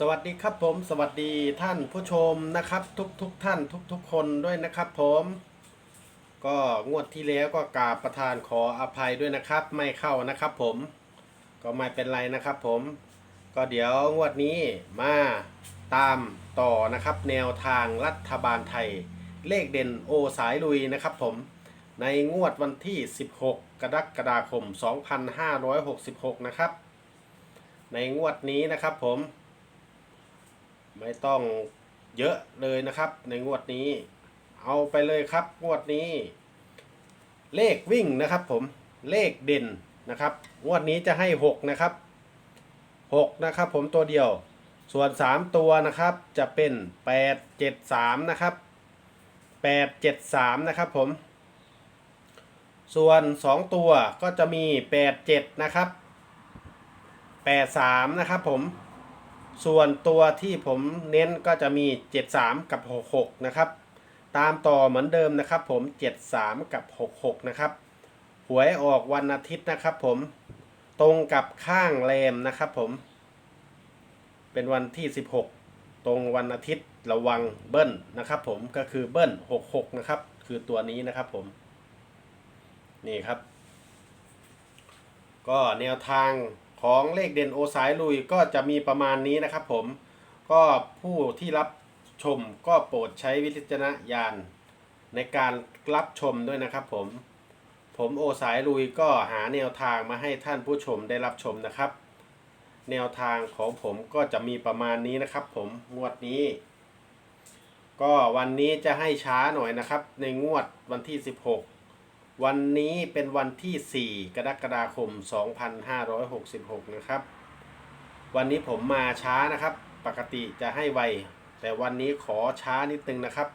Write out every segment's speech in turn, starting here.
สวัสดีครับผมสวัสดีท่านผู้ชมนะครับ ทุกทุกท่านทุกทุกคนด้วยนะครับผม ก็งวดที่แล้วก็กราบประธานขออภัยด้วยนะครับ ไม่เข้านะครับผมก็ไม่เป็นไรนะครับผม ก็เดี๋ยวงวดนี้มาตามต่อนะครับ แนวทางรัฐบาลไทย เลขเด่นโอสายลุยนะครับผมในงวดวันที่ 16 กรกฎาคม 2566 นะครับ ในงวดนี้นะครับผม ไม่ต้องเยอะเลยนะครับ ในงวดนี้ เอาไปเลยครับ งวดนี้ เลขวิ่งนะครับ ผมเลขเด่นนะครับ งวดนี้จะให้ 6 นะครับ 6 นะครับผมตัวเดียว ส่วน 3 ตัวนะครับจะเป็น 8 7 3 นะครับ 8 7 3 นะครับผม ส่วน 2 ตัวก็จะมี 8 7 นะครับ 8 3 นะครับผม ส่วนตัวที่ผมเน้นก็จะมี 73 กับ 66 นะครับ ตามต่อเหมือนเดิมนะครับผม 73 กับ 66 นะครับ หวยออกวันอาทิตย์นะครับผม ตรงกับข้างแรมนะครับผม เป็นวันที่ 16 ตรงวันอาทิตย์ระวังเบิ้ลนะครับผม ก็คือเบิ้ล 66 นะครับ คือตัวนี้นะครับผม นี่ครับ ก็แนวทาง ของเลขเด่นโอสายลุยก็จะมีประมาณนี้นะครับผม ก็ผู้ที่รับชมก็โปรดใช้วิจารณญาณในการรับชมด้วยนะครับผม ผมโอสายลุยก็หาแนวทางมาให้ท่านผู้ชมได้รับชมนะครับ แนวทางของผมก็จะมีประมาณนี้นะครับ ผมงวดนี้ ก็วันนี้จะให้ช้าหน่อยนะครับ ในงวดวันที่ 16 วันนี้เป็นวันที่ 4 กรกฎาคม 2566 นะครับ วันนี้ผมมาช้านะครับ ปกติจะให้ไว แต่วันนี้ขอช้านิดนึงนะครับ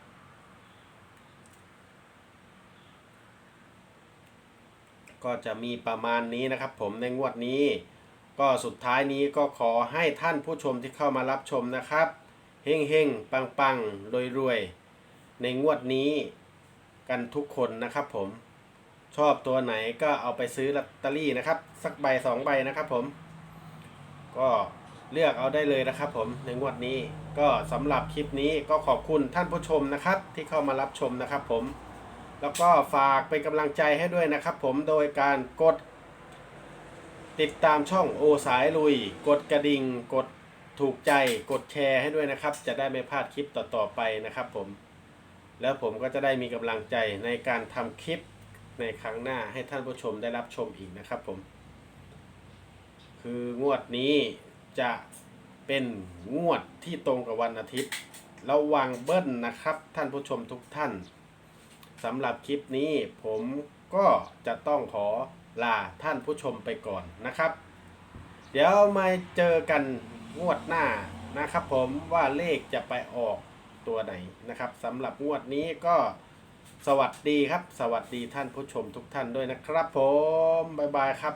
ก็จะมีประมาณนี้นะครับ ผมในงวดนี้ ก็สุดท้ายนี้ก็ขอให้ท่านผู้ชมที่เข้ามารับชมนะครับ เฮงเฮงปังปังรวยรวยๆ ในงวดนี้กันทุกคนนะครับผม ชอบตัวไหนก็เอาไปซื้อลอตเตอรี่นะครับ สักใบสองใบนะครับผม ก็เลือกเอาได้เลยนะครับผมในงวดนี้ก็สำหรับคลิปนี้ก็ขอบคุณท่านผู้ชมนะครับ ที่เข้ามารับชมนะครับผม แล้วก็ฝากเป็นกำลังใจให้ด้วยนะครับผมโดยการกด ติดตามช่องโอสายลุย กดกระดิ่งกดถูกใจกดแชร์ให้ด้วยนะครับ จะได้ไม่พลาดคลิปต่อๆไปนะครับผม แล้วผมก็จะได้มีกำลังใจในการทำคลิป ในครั้งหน้าให้ท่านผู้ชมได้รับชมอีกนะครับผม คืองวดนี้จะเป็นงวดที่ตรงกับวันอาทิตย์ ระวังเบิ้ลนะครับ ท่านผู้ชมทุกท่านสำหรับคลิปนี้ผมก็จะต้องขอลาท่านผู้ชมไปก่อนนะครับ เดี๋ยวมาเจอกันงวดหน้านะครับ ผมว่าเลขจะไปออกตัวไหนนะครับสำหรับงวดนี้ก็ สวัสดีครับ สวัสดีท่านผู้ชมทุกท่านด้วยนะครับผม บ๊ายบายครับ